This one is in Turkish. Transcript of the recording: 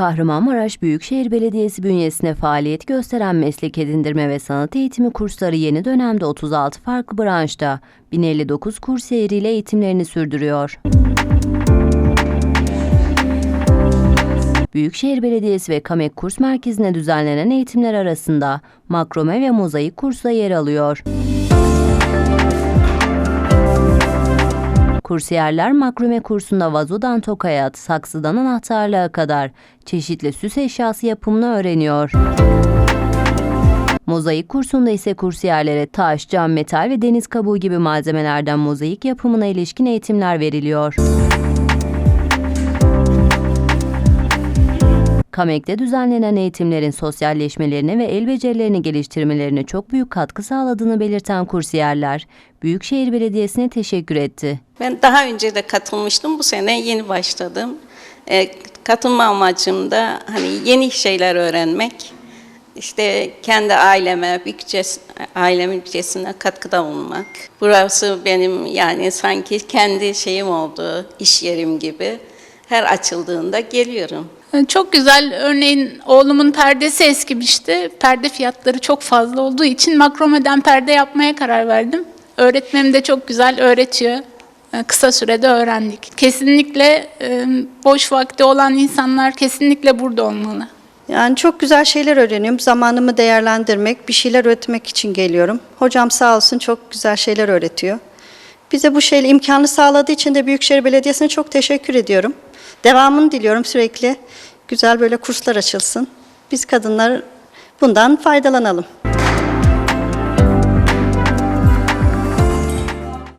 Kahramanmaraş Büyükşehir Belediyesi bünyesinde faaliyet gösteren meslek edindirme ve sanat eğitimi kursları yeni dönemde 36 farklı branşta 1059 kursiyeriyle eğitimlerini sürdürüyor. Büyükşehir Belediyesi ve Kamek Kurs Merkezi'ne düzenlenen eğitimler arasında makrome ve mozaik kursu yer alıyor. Kursiyerler makrome kursunda vazodan tokaya, saksıdan anahtarlığa kadar çeşitli süs eşyası yapımını öğreniyor. Mozaik kursunda ise kursiyerlere taş, cam, metal ve deniz kabuğu gibi malzemelerden mozaik yapımına ilişkin eğitimler veriliyor. Kamek'te düzenlenen eğitimlerin sosyalleşmelerine ve el becerilerini geliştirmelerine çok büyük katkı sağladığını belirten kursiyerler, Büyükşehir Belediyesi'ne teşekkür etti. Ben daha önce de katılmıştım. Bu sene yeni başladım. E, katılma amacım da hani yeni şeyler öğrenmek. İşte kendi aileme, bütçes, ailemin bütçesine katkıda bulunmak. Burası benim yani sanki kendi şeyim oldu, iş yerim gibi. Her açıldığında geliyorum. Çok güzel. Örneğin oğlumun perdesi eskimişti. Perde fiyatları çok fazla olduğu için makromeden perde yapmaya karar verdim. Öğretmenim de çok güzel öğretiyor. Ee, Kısa sürede öğrendik. Kesinlikle e, boş vakti olan insanlar kesinlikle burada olmalı. Yani çok güzel şeyler öğreniyorum. Zamanımı değerlendirmek, bir şeyler öğretmek için geliyorum. Hocam sağ olsun çok güzel şeyler öğretiyor. Bize bu şeyle imkanı sağladığı için de Büyükşehir Belediyesi'ne çok teşekkür ediyorum. Devamını diliyorum sürekli. Güzel böyle kurslar açılsın. Biz kadınlar bundan faydalanalım.